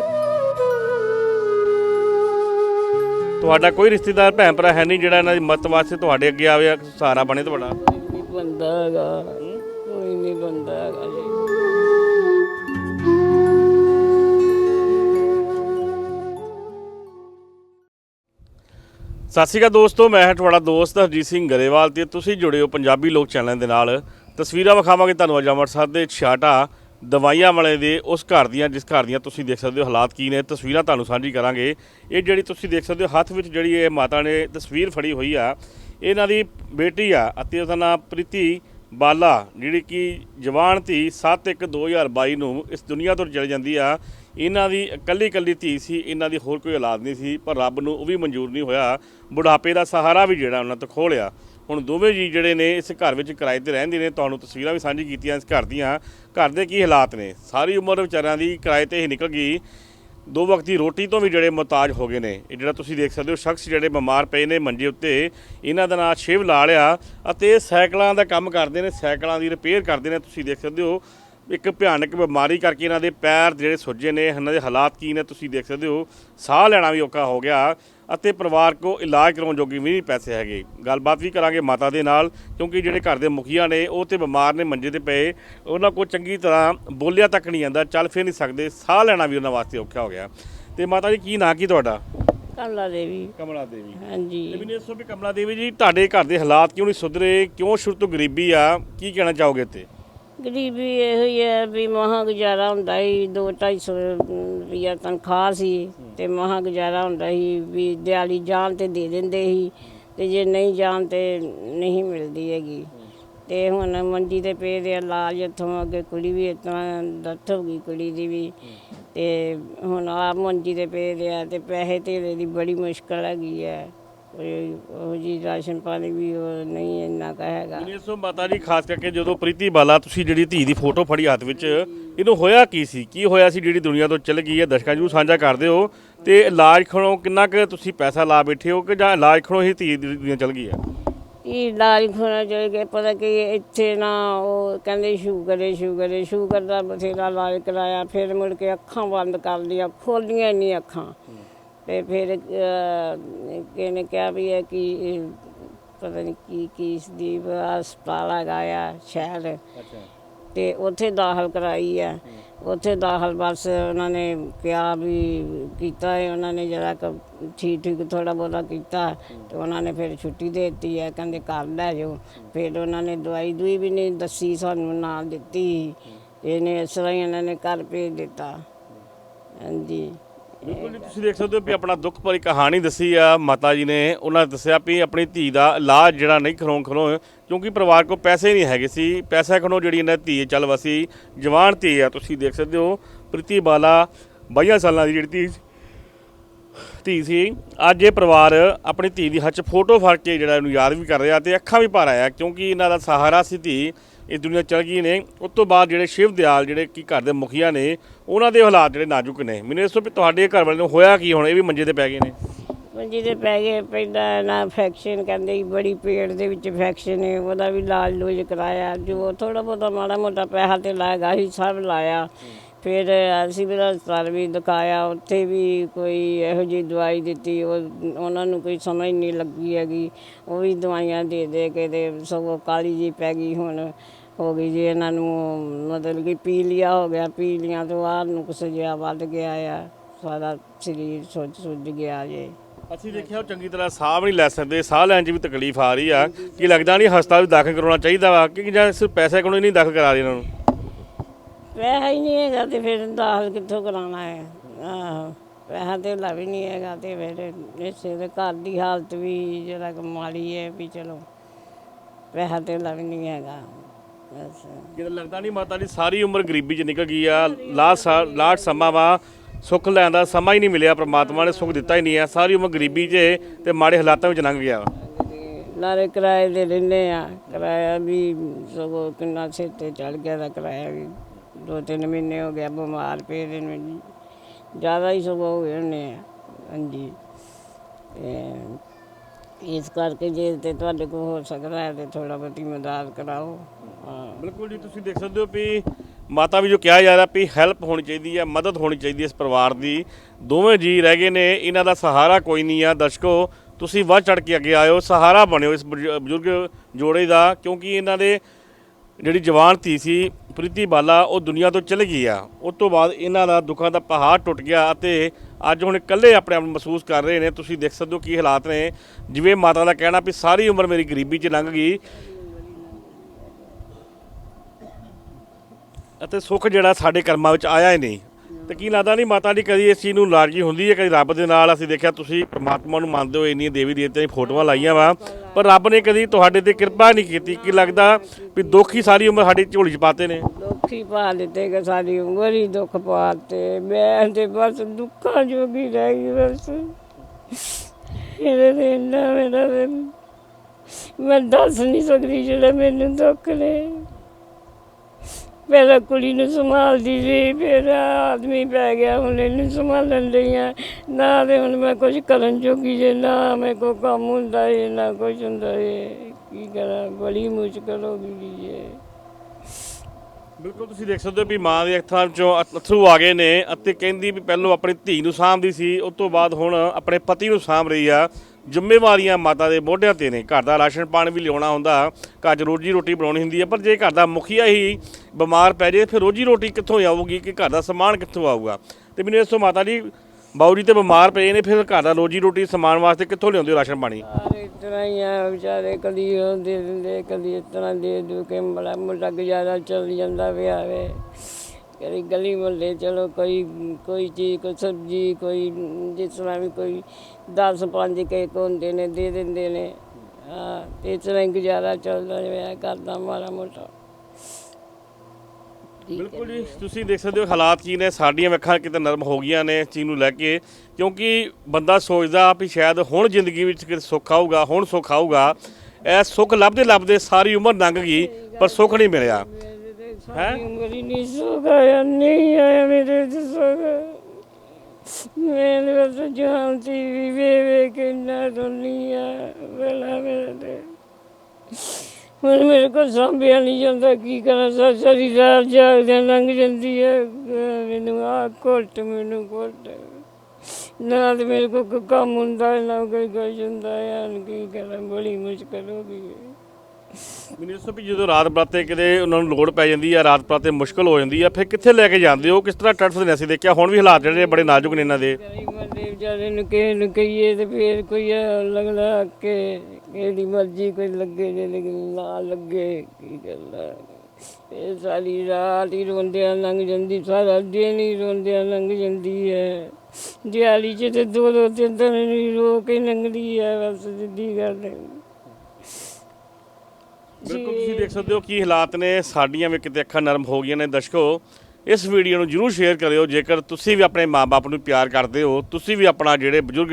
ਤੁਹਾਡਾ ਕੋਈ ਰਿਸ਼ਤੇਦਾਰ ਭੈਣ ਭਰਾ ਹੈ ਨਹੀਂ ਜਿਹੜਾ ਇਹਨਾਂ ਦੀ ਮਦਦ ਵਾਸਤੇ ਤੁਹਾਡੇ ਅੱਗੇ ਆਵੇ ਸਹਾਰਾ ਬਣੇ ਤੁਹਾਡਾ? ਕੋਈ ਬੰਦਾ ਹੈਗਾ। ਕੋਈ ਨਹੀਂ ਬੰਦਾ ਹੈਗਾ ਜੀ। ਸਤਿ ਸ਼੍ਰੀ ਅਕਾਲ ਦੋਸਤੋ ਮੈਂ ਹਾਂ ਤੁਹਾਡਾ ਦੋਸਤ ਹਰਜੀਤ ਸਿੰਘ ਗਰੇਵਾਲ ਤੇ ਤੁਸੀਂ ਜੁੜੇ ਹੋ ਪੰਜਾਬੀ ਲੋਕ ਚੈਨਲ ਦੇ ਨਾਲ। ਤਸਵੀਰਾਂ ਵਿਖਾਵਾਂਗੇ ਤੁਹਾਨੂੰ ਅੱਜ ਅੰਮ੍ਰਿਤਸਰ ਦੇ ਛਾਟਾ ਦਵਾਈਆਂ ਵਾਲੇ ਦੇ ਉਸ ਘਰ ਦੀਆਂ, ਜਿਸ ਘਰ ਦੀਆਂ ਤੁਸੀਂ ਦੇਖ ਸਕਦੇ ਹੋ ਹਾਲਾਤ ਕੀ ਨੇ। ਤਸਵੀਰਾਂ ਤੁਹਾਨੂੰ ਸਾਂਝੀ ਕਰਾਂਗੇ। ਇਹ ਜਿਹੜੀ ਤੁਸੀਂ ਦੇਖ ਸਕਦੇ ਹੋ, ਹੱਥ ਵਿੱਚ ਜਿਹੜੀ ਇਹ ਮਾਤਾ ਨੇ ਤਸਵੀਰ ਫੜੀ ਹੋਈ ਆ, ਇਹਨਾਂ ਦੀ ਬੇਟੀ ਆ ਅਤੇ ਉਹਦਾ ਨਾਮ ਪ੍ਰੀਤੀ ਬਾਲਾ, ਜਿਹੜੀ ਕਿ ਜਵਾਨ ਧੀ 7/1/2022 ਨੂੰ ਇਸ ਦੁਨੀਆ ਤੋਂ ਚਲੀ ਜਾਂਦੀ ਆ। ਇਹਨਾਂ ਦੀ ਇਕੱਲੀ ਇਕੱਲੀ ਧੀ ਸੀ, ਇਹਨਾਂ ਦੀ ਹੋਰ ਕੋਈ ਔਲਾਦ ਨਹੀਂ ਸੀ, ਪਰ ਰੱਬ ਨੂੰ ਉਹ ਵੀ ਮਨਜ਼ੂਰ ਨਹੀਂ ਹੋਇਆ। ਬੁਢਾਪੇ ਦਾ ਸਹਾਰਾ ਵੀ ਜਿਹੜਾ ਉਹਨਾਂ ਤੋਂ ਖੋਹ ਹੁਣ ਦੋਵੇਂ ਜੀ ਜਿਹੜੇ ਨੇ ਇਸ ਘਰ ਵਿੱਚ ਕਿਰਾਏ ਤੇ ਰਹਿੰਦੇ ਨੇ, ਤੁਹਾਨੂੰ ਤਸਵੀਰਾਂ ਵੀ ਸਾਂਝੀ ਕੀਤੀਆਂ ਇਸ ਘਰ ਦੀਆਂ। ਘਰ ਦੇ ਕੀ ਹਾਲਾਤ ਨੇ? ਸਾਰੀ ਉਮਰ ਵਿਚਾਰਿਆਂ ਦੀ ਕਿਰਾਏ ਤੇ ਹੀ ਨਿਕਲ ਗਈ। ਦੋ ਵਕਤ ਦੀ ਰੋਟੀ ਤੋਂ ਵੀ ਜਿਹੜੇ ਮੁਹਤਾਜ ਹੋ ਗਏ ਨੇ। ਇਹ ਜਿਹੜਾ ਤੁਸੀਂ ਦੇਖ ਸਕਦੇ ਹੋ, ਸ਼ਖਸ ਜਿਹੜੇ ਬਿਮਾਰ ਪਏ ਨੇ ਮੰਜੇ ਉੱਤੇ, ਇਹਨਾਂ ਦਾ ਨਾਂ ਸ਼ਿਵ ਲਾਲਿਆ ਅਤੇ ਸਾਈਕਲਾਂ ਦਾ ਕੰਮ ਕਰਦੇ ਨੇ, ਸਾਈਕਲਾਂ ਦੀ ਰਿਪੇਅਰ ਕਰਦੇ ਨੇ। ਤੁਸੀਂ ਦੇਖ ਸਕਦੇ ਹੋ, ਇੱਕ ਭਿਆਨਕ ਬਿਮਾਰੀ ਕਰਕੇ ਇਹਨਾਂ ਦੇ ਪੈਰ ਜਿਹੜੇ ਸੁੱਜੇ ਨੇ, ਇਹਨਾਂ ਦੇ ਹਾਲਾਤ ਕੀ ਨੇ, ਤੁਸੀਂ ਦੇਖ ਸਕਦੇ ਹੋ। ਸਾਹ ਲੈਣਾ ਵੀ ਔਖਾ ਹੋ ਗਿਆ। ਅਤੇ ਪਰਿਵਾਰ ਕੋ ਇਲਾਜ ਕਰਾਉਣ ਜੋਗੀ ਵੀ ਨਹੀਂ ਪੈਸੇ ਹੈਗੇ। ਗੱਲਬਾਤ ਵੀ ਕਰਾਂਗੇ ਮਾਤਾ ਦੇ ਨਾਲ ਕਿਉਂਕਿ ਜਿਹੜੇ ਘਰ ਦੇ ਮੁਖੀਆ ਨੇ ਉਹ ਤੇ ਬਿਮਾਰ ਨੇ ਮੰਜੇ ਤੇ ਪਏ। ਉਹਨਾਂ ਕੋ ਚੰਗੀ ਤਰ੍ਹਾਂ ਬੋਲਿਆ ਤੱਕ ਨਹੀਂ ਜਾਂਦਾ ਚੱਲ ਫਿਰ ਨਹੀਂ ਸਕਦੇ ਸਾਹ ਲੈਣਾ ਵੀ ਉਹਨਾਂ ਵਾਸਤੇ ਔਖਾ ਹੋ ਗਿਆ। ਤੇ ਮਾਤਾ ਜੀ ਕੀ ਨਾਂ ਕੀ ਤੁਹਾਡਾ? ਕਮਲਾ ਦੇਵੀ। ਕਮਲਾ ਦੇਵੀ। ਹਾਂਜੀ। ਤੇ ਮੈਨੂੰ ਦੱਸੋ ਵੀ ਕਮਲਾ ਦੇਵੀ ਜੀ ਤੁਹਾਡੇ ਘਰ ਦੇ ਹਾਲਾਤ ਕਿਉਂ ਨਹੀਂ ਸੁਧਰੇ ਕਿਉਂ ਸ਼ੁਰੂ ਤੋਂ ਗਰੀਬੀ ਆ? ਕੀ ਕਹਿਣਾ ਚਾਹੋਗੇ ਤੇ ਗਰੀਬੀ ਇਹੋ ਹੀ ਹੈ ਵੀ ਮਹਾਂ ਗੁਜ਼ਾਰਾ ਹੁੰਦਾ ਸੀ, ਦੋ ਢਾਈ ਸੌ ਰੁਪਈਆ ਤਨਖਾਹ ਸੀ ਤੇ ਮਹਾਂ ਗੁਜ਼ਾਰਾ ਹੁੰਦਾ ਸੀ ਵੀ ਦਿਹਾੜੀ ਜਾਣ ਤੇ ਦੇ ਦਿੰਦੇ ਸੀ ਤੇ ਜੇ ਨਹੀਂ ਜਾਣ ਤੇ ਨਹੀਂ ਮਿਲਦੀ ਹੈਗੀ। ਤੇ ਹੁਣ ਮੰਜੀ ਤੇ ਪਏ ਦੇ ਇਲਾਜ ਇੱਥੋਂ ਅੱਗੇ ਕੁੜੀ ਵੀ ਇਸ ਤਰ੍ਹਾਂ ਹੋ ਗਈ ਕੁੜੀ ਦੀ ਵੀ। ਤੇ ਹੁਣ ਆ ਮੰਜੀ ਤੇ ਪਏ ਦੇ ਆ ਤੇ ਪੈਸੇ ਧੇਲੇ ਦੀ ਬੜੀ ਮੁਸ਼ਕਲ ਹੈਗੀ ਹੈ। ਕੋਈ ਉਹ ਜੀ ਰਾਸ਼ਨ ਪਾਣੀ ਵੀ ਉਹ ਨਹੀਂ ਇੰਨਾ ਕੁ ਹੈਗਾ। ਮੈਨੂੰ ਦੱਸੋ ਮਾਤਾ ਜੀ ਖਾਸ ਕਰਕੇ ਜਦੋਂ ਪ੍ਰੀਤੀ ਬਾਲਾ ਤੁਸੀਂ ਜਿਹੜੀ ਧੀ ਦੀ ਫੋਟੋ ਫੜੀ ਹੱਥ ਵਿੱਚ ਇਹਨੂੰ ਹੋਇਆ ਕੀ ਸੀ? ਕੀ ਹੋਇਆ ਸੀ ਜਿਹੜੀ ਦੁਨੀਆ ਤੋਂ ਚਲ ਗਈ ਹੈ? ਦਰਸ਼ਕਾਂ ਨੂੰ ਸਾਂਝਾ ਕਰਦੇ ਹੋ ਤੇ ਇਲਾਜ ਖਣੋ ਕਿੰਨਾ ਕੁ ਤੁਸੀਂ ਪੈਸਾ ਲਾ ਬੈਠੇ ਹੋ ਕਿ ਜਾਂ ਇਲਾਜ ਖਣੋ ਹੀ ਧੀ ਦੀ ਦੁਨੀਆ ਚਲ ਗਈ ਆ ਇਹ ਇਲਾਜ ਹੋਣਾ ਚਾਹੀਦਾ ਪਤਾ ਕਿ ਇੱਥੇ ਨਾ ਉਹ ਕਹਿੰਦੇ ਸ਼ੂਗਰ ਹੈ ਸ਼ੂਗਰ ਹੈ ਸ਼ੂਗਰ ਦਾ ਬਥੇਰਾ ਇਲਾਜ ਕਰਾਇਆ ਫਿਰ ਮੁੜ ਕੇ ਅੱਖਾਂ ਬੰਦ ਕਰ ਲਈਆਂ ਖੋਲੀਆਂ ਨਹੀਂ ਅੱਖਾਂ। ਤੇ ਫਿਰ ਕਿਹਨੇ ਕਿਹਾ ਵੀ ਇਹ ਕੀ ਪਤਾ ਨਹੀਂ ਕੀ ਕੀ ਇਸ ਦੀ ਹਸਪਤਾਲ ਹੈਗਾ ਆ ਸ਼ਹਿਰ। ਤੇ ਉੱਥੇ ਦਾਖਲ ਕਰਾਈ ਆ। ਉੱਥੇ ਦਾਖਲ ਬਸ ਉਹਨਾਂ ਨੇ ਕਿਹਾ ਵੀ ਕੀਤਾ ਹੈ ਉਹਨਾਂ ਨੇ ਜਰਾ ਕੁ ਠੀਕ ਠੀਕ ਥੋੜਾ ਬਹੁਤਾ ਕੀਤਾ ਤੇ ਉਹਨਾਂ ਨੇ ਫਿਰ ਛੁੱਟੀ ਦੇ ਦਿੱਤੀ ਹੈ ਕਹਿੰਦੇ ਘਰ ਲੈ ਜਾਓ। ਫਿਰ ਉਹਨਾਂ ਨੇ ਦਵਾਈ ਦੂਈ ਵੀ ਨਹੀਂ ਦੱਸੀ ਸਾਨੂੰ ਨਾਲ ਦਿੱਤੀ। ਇਹਨੇ ਇਸ ਤਰ੍ਹਾਂ ਹੀ ਇਹਨਾਂ ਨੇ ਘਰ ਭੇਜ ਦਿੱਤਾ। ਹਾਂਜੀ। ਬਿਲਕੁਲ ਜੀ, ਤੁਸੀਂ ਦੇਖ ਸਕਦੇ ਹੋ ਵੀ ਆਪਣਾ ਦੁੱਖ ਭਰੀ ਕਹਾਣੀ ਦੱਸੀ ਆ, ਮਾਤਾ ਜੀ ਨੇ, ਉਹਨਾਂ ਨੇ ਦੱਸਿਆ ਵੀ ਆਪਣੀ ਧੀ ਦਾ ਇਲਾਜ ਜਿਹੜਾ ਨਹੀਂ ਖਰੋਂ ਖਰੋਂ, ਕਿਉਂਕਿ ਪਰਿਵਾਰ ਕੋਲ ਪੈਸੇ ਨਹੀਂ ਹੈਗੇ ਸੀ, ਪੈਸਾ ਖਣੋ ਜਿਹੜੀ ਇਹਨਾਂ ਦੀ ਧੀ ਚੱਲ ਵਸੀ ਜਵਾਨ ਧੀ ਆ, ਤੁਸੀਂ ਦੇਖ ਸਕਦੇ ਹੋ, ਪ੍ਰੀਤੀ ਬਾਲਾ 22 ਸਾਲਾਂ ਦੀ ਜਿਹੜੀ ਧੀ ਧੀ ਸੀ। ਅੱਜ ਇਹ ਪਰਿਵਾਰ ਆਪਣੀ ਧੀ ਦੀ ਹੱਥ 'ਚ ਫੋਟੋ ਫੜ ਕੇ ਜਿਹੜਾ ਇਹਨੂੰ ਯਾਦ ਵੀ ਕਰ ਰਿਹਾ ਤੇ ਅੱਖਾਂ ਵੀ ਭਰ ਆਇਆ, ਕਿਉਂਕਿ ਇਹਨਾਂ ਦਾ ਸਹਾਰਾ ਸੀ ਧੀ ਇਹ ਦੁਨੀਆ ਚਲ ਗਈ ਨੇ। ਉਸ ਤੋਂ ਬਾਅਦ ਜਿਹੜੇ ਸ਼ਿਵ ਦਿਆਲ, ਜਿਹੜੇ ਕੀ ਘਰ ਦੇ ਮੁਖੀਆ ਨੇ, ਉਹਨਾਂ ਦੇ ਹਾਲਾਤ ਜਿਹੜੇ ਨਾਜ਼ੁਕ ਨੇ। ਮੈਨੂੰ ਇਸ ਤੋਂ ਵੀ ਤੁਹਾਡੇ ਘਰ ਵਾਲੇ ਨੂੰ ਹੋਇਆ ਕੀ ਹੁਣ? ਇਹ ਵੀ ਮੰਜੇ ਤੇ ਪੈ ਗਏ ਨੇ। ਮੰਜੀ ਦੇ ਪੈ ਗਏ ਪਹਿਲਾਂ ਨਾ ਇਨਫੈਕਸ਼ਨ ਕਹਿੰਦੇ ਸੀ ਬੜੀ ਪੇਟ ਦੇ ਵਿੱਚ ਇਨਫੈਕਸ਼ਨ ਹੈ ਉਹਦਾ ਵੀ ਇਲਾਜ ਲੂਜ ਕਰਾਇਆ। ਜੋ ਥੋੜਾ ਬਹੁਤਾ ਮਾੜਾ ਮੋਟਾ ਪੈਸਾ ਤੇ ਲਾਇਆ ਸੀ ਸਭ ਲਾਇਆ। ਫਿਰ ਅਸੀਂ ਵੀ ਹਸਪਤਾਲ ਵੀ ਦਿਖਾਇਆ, ਉੱਥੇ ਵੀ ਕੋਈ ਇਹੋ ਜਿਹੀ ਦਵਾਈ ਦਿੱਤੀ, ਉਹ ਉਹਨਾਂ ਨੂੰ ਕੋਈ ਸਮਝ ਨਹੀਂ ਲੱਗੀ ਹੈਗੀ। ਉਹ ਵੀ ਦਵਾਈਆਂ ਦੇ ਦੇ ਕੇ ਤੇ ਸਗੋਂ ਕਾਲੀ ਜੀ ਪੈ ਗਈ ਹੁਣ। ਹੋ ਗਈ ਜੀ ਇਹਨਾਂ ਨੂੰ ਮਤਲਬ ਕਿ ਪੀਲੀਆ ਹੋ ਗਿਆ ਪੀਲੀਆਂ ਤੋਂ ਬਾਅਦ ਨੂੰ ਕੁਛ ਜਿਹਾ ਵੱਧ ਗਿਆ ਆ ਸਾਰਾ ਸਰੀਰ ਸੁੱਜ ਸੁੱਜ ਗਿਆ ਜੇ। ਅਸੀਂ ਦੇਖਿਆ ਉਹ ਚੰਗੀ ਤਰ੍ਹਾਂ ਸਾਹ ਵੀ ਨਹੀਂ ਲੈ ਸਕਦੇ ਸਾਹ ਲੈਣ 'ਚ ਵੀ ਤਕਲੀਫ ਆ ਰਹੀ ਆ। ਕੀ ਲੱਗਦਾ ਨਹੀਂ ਹਸਪਤਾਲ ਵੀ ਦਾਖਲ ਕਰਾਉਣਾ ਚਾਹੀਦਾ ਵਾ ਕਿ ਜਾਂ ਸਿਰਫ ਪੈਸੇ ਕੋਲੋਂ ਹੀ ਨਹੀਂ ਦਾਖਲ ਕਰਾ ਰਹੇ ਇਹਨਾਂ ਨੂੰ? ਪੈਸਾ ਹੀ ਨਹੀਂ ਹੈਗਾ ਤੇ ਫਿਰ ਦਾਖਲ ਕਿੱਥੋਂ ਕਰਾਉਣਾ ਹੈ? ਆਹੋ ਪੈਸਾ ਤੇ ਲਾ ਵੀ ਨਹੀਂ ਹੈਗਾ ਤੇ ਫਿਰ ਇਸੇ ਦੇ ਘਰ ਦੀ ਹਾਲਤ ਵੀ ਜਰਾ ਕੁ ਮਾੜੀ ਹੈ ਵੀ ਚਲੋ ਪੈਸਾ ਤੇ ਲਾ ਵੀ ਨਹੀਂ ਹੈਗਾ। ਬਸ ਲੱਗਦਾ ਨਹੀਂ ਮਾਤਾ ਦੀ ਸਾਰੀ ਉਮਰ ਗਰੀਬੀ 'ਚ ਨਿਕਲ ਗਈ ਆ। ਲਾਸਟ ਲਾਸਟ ਸਮਾਂ ਵਾ, ਸੁੱਖ ਲੈਣ ਦਾ ਸਮਾਂ ਹੀ ਨਹੀਂ ਮਿਲਿਆ, ਪ੍ਰਮਾਤਮਾ ਨੇ ਸੁੱਖ ਦਿੱਤਾ ਹੀ ਨਹੀਂ ਆ। ਸਾਰੀ ਉਮਰ ਗਰੀਬੀ 'ਚ ਤੇ ਮਾੜੇ ਹਾਲਾਤਾਂ ਵਿੱਚ ਲੰਘ ਗਿਆ ਨਾਲੇ ਕਿਰਾਏ ਦੇ ਲੈਂਦੇ ਆ। ਕਿਰਾਇਆ ਵੀ ਸਗੋਂ ਕਿੰਨਾ ਸਿਰ ਤੇ ਚੜ ਗਿਆ ਦਾ ਕਿਰਾਇਆ ਵੀ। ਦੋ ਤਿੰਨ ਮਹੀਨੇ ਹੋ ਗਿਆ ਬਿਮਾਰ ਪਏ ਦੇ ਨੂੰ ਜੀ। ਜ਼ਿਆਦਾ ਹੀ ਸਗੋਂ ਹੋ ਗਏ ਨੇ ਹਾਂਜੀ। ਇਸ ਕਰਕੇ ਜੇ ਤੇ ਤੁਹਾਡੇ ਕੋਲ ਹੋ ਸਕਦਾ ਹੈ ਤੇ ਥੋੜਾ ਬਹੁਤੀ ਮਦਦ ਕਰਾਓ। ਬਿਲਕੁਲ ਜੀ, ਤੁਸੀਂ ਦੇਖ ਸਕਦੇ ਹੋ ਵੀ ਮਾਤਾ ਵੀ ਜੋ ਕਿਹਾ ਜਾ ਰਿਹਾ ਵੀ ਹੈਲਪ ਹੋਣੀ ਚਾਹੀਦੀ ਹੈ, ਮਦਦ ਹੋਣੀ ਚਾਹੀਦੀ ਹੈ ਇਸ ਪਰਿਵਾਰ ਦੀ। ਦੋਵੇਂ ਜੀ ਰਹਿ ਗਏ ਨੇ, ਇਹਨਾਂ ਦਾ ਸਹਾਰਾ ਕੋਈ ਨਹੀਂ ਆ। ਦਰਸ਼ਕੋ, ਤੁਸੀਂ ਵੱਧ ਚੜ ਕੇ ਅੱਗੇ ਆਇਓ, ਸਹਾਰਾ ਬਣਿਓ ਇਸ ਬਜ਼ੁ- ਬਜ਼ੁਰਗ ਜੋੜੇ ਦਾ, ਕਿਉਂਕਿ ਇਹਨਾਂ ਦੇ ਜਿਹੜੀ ਜਵਾਨ ਧੀ ਸੀ, ਪ੍ਰੀਤੀ ਬਾਲਾ, ਉਹ ਦੁਨੀਆ ਤੋਂ ਚਲੀ ਗਈ ਆ। ਉਸ ਤੋਂ ਬਾਅਦ ਇਹਨਾਂ ਦਾ ਦੁੱਖਾਂ ਦਾ ਪਹਾੜ ਟੁੱਟ ਗਿਆ ਅਤੇ ਅੱਜ ਹੁਣ ਇਕੱਲੇ ਆਪਣੇ ਆਪ ਨੂੰ ਮਹਿਸੂਸ ਕਰ ਰਹੇ ਨੇ। ਤੁਸੀਂ ਦੇਖ ਸਕਦੇ ਹੋ ਕੀ ਹਾਲਾਤ ਨੇ। ਜਿਵੇਂ ਮਾਤਾ ਦਾ ਕਹਿਣਾ ਵੀ ਸਾਰੀ ਉਮਰ ਮੇਰੀ ਗਰੀਬੀ 'ਚ ਲੰਘ ਗਈ ਅਤੇ ਸੁੱਖ ਜਿਹੜਾ ਸਾਡੇ ਕਰਮਾਂ ਵਿੱਚ ਆਇਆ ਹੀ ਨਹੀਂ। ਤੇ ਕੀ ਲੱਗਦਾ ਨਹੀਂ ਮਾਤਾ ਦੀ ਕਦੀ ਇਸ ਚੀਜ਼ ਨੂੰ ਨਾਰਾਜ਼ਗੀ ਹੁੰਦੀ ਹੈ? ਕਦੀ ਰੱਬ ਦੇ ਨਾਲ ਅਸੀਂ ਦੇਖਿਆ ਤੁਸੀਂ ਪ੍ਰਮਾਤਮਾ ਨੂੰ ਮੰਨਦੇ ਹੋ, ਇੰਨੀਆਂ ਦੇਵੀ ਦੇਵਤਿਆਂ ਦੀ ਫੋਟੋਆਂ ਲਾਈਆਂ ਵਾ। ਪਰ ਰੱਬ ਨੇ ਕਦੀ ਤੁਹਾਡੇ ਤੇ ਕਿਰਪਾ ਨਹੀਂ ਕੀਤੀ। ਕੀ ਲੱਗਦਾ ਵੀ ਦੁੱਖ ਹੀ ਸਾਰੀ ਉਮਰ ਸਾਡੀ ਝੋਲੀ 'ਚ ਪਾਤੇ ਨੇ? ਦੁੱਖ ਹੀ ਪਾ ਦਿੱਤੇ ਕਿ ਸਾਰੀ ਉਮਰ ਹੀ ਦੁੱਖ ਪਾਤੇ। ਮੈਂ ਤੇ ਬਸ ਦੁੱਖਾਂ ਜੋਗੀ ਰਹਿ ਗਈ ਬਸ। ਇਹਦੇ ਤੇ ਇੰਨਾ ਮੇਰਾ ਮੈਂ ਦੱਸ ਨਹੀਂ ਸਕਦੀ ਜਿਹੜਾ ਮੈਨੂੰ ਦੁੱਖ ਨੇ। ਪਹਿਲਾਂ ਕੁੜੀ ਨੂੰ ਸੰਭਾਲਦੀ ਸੀ, ਫਿਰ ਆਦਮੀ ਪੈ ਗਿਆ, ਹੁਣ ਇਹਨੂੰ ਸੰਭਾਲਣ ਲਈ ਆ। ਨਾ ਤੇ ਹੁਣ ਮੈਂ ਕੁਝ ਕਰਨ ਜੋਗੀ ਜੇ, ਨਾ ਮੈਂ ਕੋ ਕੰਮ ਹੁੰਦਾ ਏ, ਨਾ ਕੁਝ ਹੁੰਦਾ ਏ। ਕੀ ਕਰਾਂ, ਬੜੀ ਮੁਸ਼ਕਲ ਹੋ ਗਈ ਏ ਬਿਲਕੁਲ, ਤੁਸੀਂ ਦੇਖ ਸਕਦੇ ਹੋ ਵੀ ਮਾਂ ਦੇ ਅੱਖਾਂ ਵਿੱਚੋਂ ਅ- ਅਥਰੂ ਆ ਗਏ ਨੇ ਅਤੇ ਕਹਿੰਦੀ ਵੀ ਪਹਿਲਾਂ ਆਪਣੀ ਧੀ ਨੂੰ ਸਾਂਭਦੀ ਸੀ ਉਸ ਤੋਂ ਬਾਅਦ ਹੁਣ ਆਪਣੇ ਪਤੀ ਨੂੰ ਸਾਂਭ ਰਹੀ ਆ। ਜ਼ਿੰਮੇਵਾਰੀਆਂ ਮਾਤਾ ਦੇ ਮੋਢਿਆਂ ਤੇ ਨੇ। ਘਰ ਦਾ ਰਾਸ਼ਨ ਪਾਣੀ ਵੀ ਲਿਆਉਣਾ ਹੁੰਦਾ। ਘਰ 'ਚ ਰੋਜੀ ਰੋਟੀ ਬਣਾਉਣੀ ਹੁੰਦੀ ਹੈ, ਪਰ ਜੇ ਘਰ ਦਾ ਮੁਖੀਆ ਹੀ ਬਿਮਾਰ ਪੈ ਜੇ ਫਿਰ ਰੋਜੀ ਰੋਟੀ ਕਿੱਥੋਂ ਆਊਗੀ ਕਿ ਘਰ ਦਾ ਸਮਾਨ ਕਿੱਥੋਂ ਆਊਗਾ? ਤੇ ਮੈਨੂੰ ਇਸ ਤੋਂ ਮਾਤਾ ਜੀ ਬਾਊ ਜੀ ਤੇ ਬਿਮਾਰ ਪਏ ਨੇ, ਫਿਰ ਘਰ ਦਾ ਰੋਜੀ ਰੋਟੀ ਸਮਾਨ ਵਾਸਤੇ ਕਿੱਥੋਂ ਲਿਆਉਂਦੇ ਹੋ ਰਾਸ਼ਨ ਪਾਣੀ? ਸਾਰੇ ਇਸ ਹੀ ਆ, ਵਿਚਾਰੇ ਕਦੀ ਉਹ ਦੇ ਦਿੰਦੇ, ਕਦੀ ਇਸ ਦੇ ਦੂ ਕੇ ਬੜਾ ਮੋਟਾ ਗੁਜ਼ਾਰਾ ਚੱਲ ਜਾਂਦਾ ਪਿਆ ਵੇ। ਕਦੀ ਗਲੀ ਮੁਹੱਲੇ, ਚਲੋ ਕੋਈ ਕੋਈ ਚੀਜ਼, ਕੋਈ ਸਬਜ਼ੀ, ਕੋਈ ਜਿਸ ਤਰ੍ਹਾਂ ਵੀ ਕੋਈ 10 5 ਕੇਕ ਹੁੰਦੇ ਨੇ, ਦੇ ਦਿੰਦੇ ਨੇ। ਹਾਂ, ਤੇ ਇਸ ਤਰ੍ਹਾਂ ਹੀ ਗੁਜ਼ਾਰਾ ਚੱਲਦਾ ਪਿਆ ਕਰਦਾ ਮਾੜਾ ਮੋਟਾ। ਬਿਲਕੁਲ ਜੀ, ਤੁਸੀਂ ਦੇਖ ਸਕਦੇ ਹੋ ਹਾਲਾਤ ਕੀ ਨੇ। ਸਾਡੀਆਂ ਅੱਖਾਂ ਕਿਤੇ ਨਰਮ ਹੋ ਗਈਆਂ ਨੇ ਇਸ ਚੀਜ਼ ਨੂੰ ਲੈ ਕੇ, ਕਿਉਂਕਿ ਬੰਦਾ ਸੋਚਦਾ ਵੀ ਸ਼ਾਇਦ ਹੁਣ ਜ਼ਿੰਦਗੀ ਵਿੱਚ ਕਿਤੇ ਸੁੱਖ ਆਊਗਾ, ਹੁਣ ਸੁੱਖ ਆਊਗਾ। ਇਹ ਸੁੱਖ ਲੱਭਦੇ ਲੱਭਦੇ ਸਾਰੀ ਉਮਰ ਲੰਘ ਗਈ, ਪਰ ਸੁੱਖ ਨਹੀਂ ਮਿਲਿਆ। ਸਾਰੀ ਉਮਰ ਨਹੀਂ ਸੁੱਖ ਨਹੀਂ ਆਇਆ ਮੇਰੇ ਤੇ ਸੁੱਖ ਮੈਂ ਬਸ ਜਾਨ ਟੀਵੀ ਵੇ ਵੇ ਕੇ ਨਾ ਰੋਨੀ ਵੇਲਾ ਮੇਰੇ ਤੇ। ਹੁਣ ਮੇਰੇ ਕੋਲ ਸੰਭਿਆ ਨਹੀਂ ਜਾਂਦਾ, ਕੀ ਕਰਾਂ? ਸਰ ਸਾਰੀ ਰਾਤ ਜਾਗਦਿਆਂ ਲੰਘ ਜਾਂਦੀ ਹੈ। ਮੈਨੂੰ ਆ ਘੁੱਟ, ਮੈਨੂੰ ਘੁੱਟ। ਨਾ ਤੇ ਮੇਰੇ ਕੋਲ ਕੰਮ ਹੁੰਦਾ, ਨਾ ਕੋਈ ਕੁਝ ਹੁੰਦਾ ਹੈ ਕੀ ਕਰਾਂ? ਬੜੀ ਮੁਸ਼ਕਲ ਹੋ ਗਈ ਹੈ। ਮੈਨੂੰ ਦੱਸੋ ਵੀ ਜਦੋਂ ਰਾਤ ਬਰਾਤੇ ਕਿਤੇ ਉਹਨਾਂ ਨੂੰ ਲੋੜ ਪੈ ਜਾਂਦੀ ਆ, ਰਾਤ ਬਰਾਤੇ ਮੁਸ਼ਕਲ ਹੋ ਜਾਂਦੀ ਆ, ਫਿਰ ਕਿੱਥੇ ਲੈ ਕੇ ਜਾਂਦੇ ਹੋ? ਕਿਸ ਤਰ੍ਹਾਂ ਤੜਫਦੇ ਨੇ ਅਸੀਂ ਦੇਖਿਆ, ਹੁਣ ਵੀ ਹਾਲਾਤ ਜਿਹੜੇ ਬੜੇ ਨਾਜ਼ੁਕ ਨੇ ਇਹਨਾਂ ਦੇ। ਕਈ ਵਿਚਾਰੇ ਨੂੰ ਕਿਸੇ ਨੂੰ ਕਹੀਏ ਤੇ ਫੇਰ ਕੋਈ ਲੱਗਦਾ ਕਿ ਇਹਦੀ ਮਰਜ਼ੀ ਕੋਈ ਲੱਗੇ ਜੇ ਲੇਕਿਨ ਨਾ ਲੱਗੇ, ਕੀ ਕਰਨਾ ਇਹ ਸਾਰੀ ਰਾਤ ਹੀ ਰੋਂਦਿਆਂ ਲੰਘ ਜਾਂਦੀ, ਸਾਰਾ ਦਿਨ ਹੀ ਰੋਂਦਿਆਂ ਲੰਘ ਜਾਂਦੀ ਹੈ। ਦਿਹਾੜੀ 'ਚ ਤੇ ਦੋ ਦੋ ਤਿੰਨ ਦਿਨ ਰੋ ਕੇ ਲੰਘਦੀ ਹੈ, ਬਸ ਸਿੱਧੀ ਗੱਲ ਹੈ। ਬਿਲਕੁਲ ਤੁਸੀਂ ਦੇਖ ਸਕਦੇ ਹੋ ਕੀ ਹਾਲਾਤ ਨੇ ਸਾਡੀਆਂ ਵੀ ਕਿਤੇ ਅੱਖਾਂ ਨਰਮ ਹੋ ਗਈਆਂ ਨੇ ਦਰਸ਼ਕੋ। ਇਸ ਵੀਡੀਓ ਨੂੰ ਜਰੂਰ ਸ਼ੇਅਰ ਕਰਿਓ ਜੇਕਰ ਤੁਸੀਂ ਵੀ ਆਪਣੇ ਮਾਪੇ ਨੂੰ ਪਿਆਰ ਕਰਦੇ ਹੋ ਤੁਸੀਂ ਵੀ ਆਪਣਾ ਜਿਹੜੇ ਬਜ਼ੁਰਗ